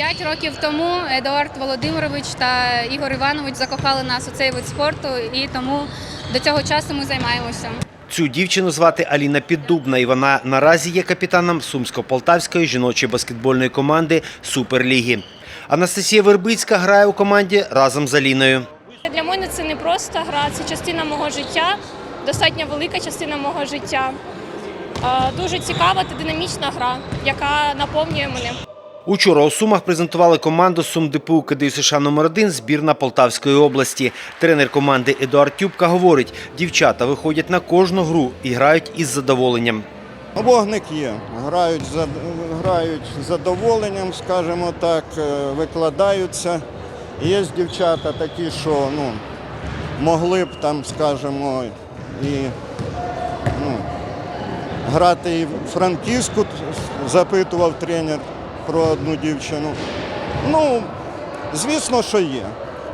П'ять років тому Едуард Володимирович та Ігор Іванович закохали нас у цей вид спорту, і тому до цього часу ми займаємося. Цю дівчину звати Аліна Піддубна, і вона наразі є капітаном Сумсько-Полтавської жіночої баскетбольної команди Суперліги. Анастасія Вербицька грає у команді разом з Аліною. Для мене це не просто гра, це частина мого життя, достатньо велика частина мого життя. Е, Дуже цікава та динамічна гра, яка наповнює мене. Учора у Сумах презентували команду СумДПУ КДЮ США номер 1 збірна Полтавської області. Тренер команди Едуард Тюбка говорить, дівчата виходять на кожну гру і грають із задоволенням. Вогник є. Грають грають з задоволенням, скажімо так, е, викладаються. Є дівчата такі, що ну, могли б там, скажімо, і ну, грати і Франківську, запитував тренер про одну дівчину. Ну, звісно, що є.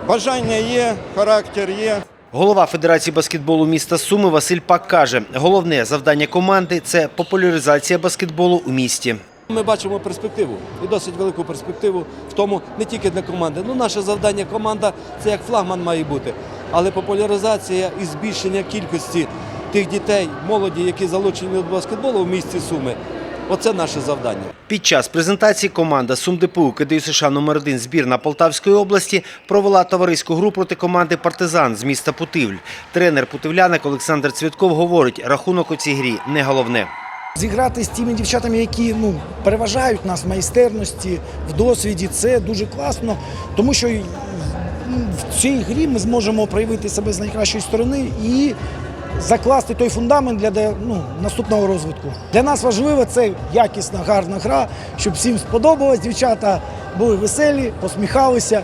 Бажання є, характер є. Голова Федерації баскетболу міста Суми Василь Пак каже, головне завдання команди це популяризація баскетболу у місті. Ми бачимо перспективу і досить велику перспективу в тому не тільки для команди. Ну, наше завдання команда це як флагман має бути. Але популяризація і збільшення кількості тих дітей, молоді, які залучені до баскетболу в місті Суми. Оце наше завдання. Під час презентації команда СумДПУ КДЮ США номер 1 збірна Полтавської області провела товариську гру проти команди Партизан з міста Путивль. Тренер путивляник Олександр Цвітков говорить, рахунок у цій грі не головне. Зіграти з тими дівчатами, які ну, переважають нас в майстерності, в досвіді, це дуже класно, тому що в цій грі ми зможемо проявити себе з найкращої сторони і закласти той фундамент для ну, наступного розвитку. Для нас важливо це якісна, гарна гра, щоб всім сподобалось, дівчата були веселі, посміхалися,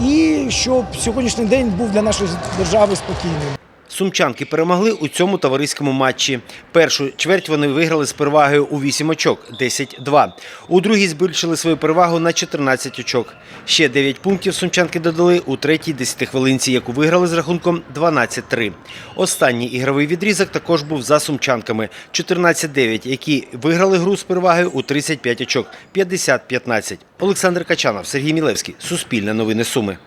і щоб сьогоднішній день був для нашої держави спокійним. Сумчанки перемогли у цьому товариському матчі. Першу чверть вони виграли з перевагою у 8 очок – 10-2. У другій збільшили свою перевагу на 14 очок. Ще 9 пунктів сумчанки додали у третій 10 хвилинці, яку виграли з рахунком 12-3. Останній ігровий відрізок також був за сумчанками – 14-9, які виграли гру з перевагою у 35 очок – 50-15. Олександр Качанов, Сергій Мілевський. Суспільне новини Суми.